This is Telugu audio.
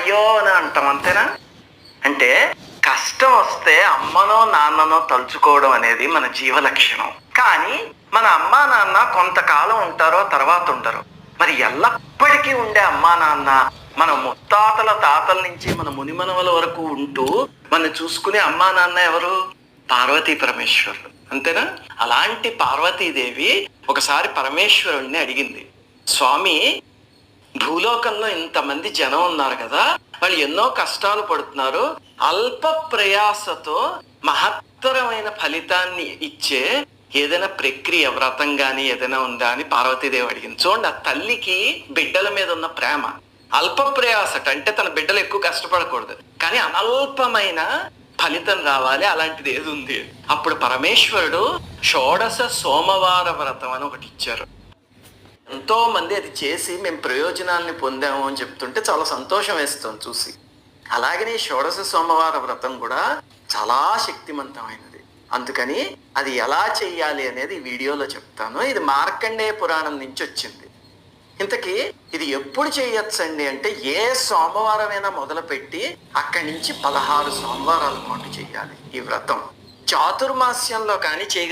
అయ్యో అని అంటాం అంతేనా? అంటే కష్టం వస్తే అమ్మనో నాన్ననో తలుచుకోవడం అనేది మన జీవ లక్షణం కానీ మన అమ్మ నాన్న కొంతకాలం ఉంటారో తర్వాత ఉండరు మరి ఎల్లప్పటికీ ఉండే అమ్మా నాన్న మన ముత్తాతల తాతల నుంచి మన మునిమనవల వరకు ఉంటూ మన చూసుకునే అమ్మా నాన్న ఎవరు? పార్వతీ పరమేశ్వరుడు. అంతేనా? అలాంటి పార్వతీదేవి ఒకసారి పరమేశ్వరుణ్ణి అడిగింది. స్వామి భూలోకంలో ఇంతమంది జనం ఉన్నారు కదా వాళ్ళు ఎన్నో కష్టాలు పడుతున్నారు. అల్ప ప్రయాసతో మహత్తరమైన ఫలితాన్ని ఇచ్చే ఏదైనా ప్రక్రియ వ్రతం గాని ఏదైనా ఉందా అని పార్వతీదేవి అడిగింది. చూడండి ఆ తల్లికి బిడ్డల మీద ఉన్న ప్రేమ. అల్ప ప్రయాసట అంటే తన బిడ్డలు ఎక్కువ కష్టపడకూడదు. కానీ అనల్పమైన ఫలితం రావాలి అలాంటిది ఏది ఉంది? అప్పుడు పరమేశ్వరుడు షోడశ సోమవార వ్రతం అని ఒకటి ఇచ్చారు. ఎంతోమంది అది చేసి మేము ప్రయోజనాల్ని పొందాము అని చెప్తుంటే చాలా సంతోషం వేస్తుంది చూసి. అలాగనే షోడశ సోమవార వ్రతం కూడా చాలా శక్తివంతమైనది అందుకని అది ఎలా చెయ్యాలి అనేది వీడియోలో చెప్తాను. ఇది మార్కండేయ పురాణం నుంచి వచ్చింది. ఇంతకీ ఇది ఎప్పుడు చేయొచ్చండి అంటే ఏ సోమవారమైనా మొదలుపెట్టి అక్కడి నుంచి పదహారు సోమవారాల పాటు చేయాలి ఈ వ్రతం. చాతుర్మాస్యంలో కానీ చేయగల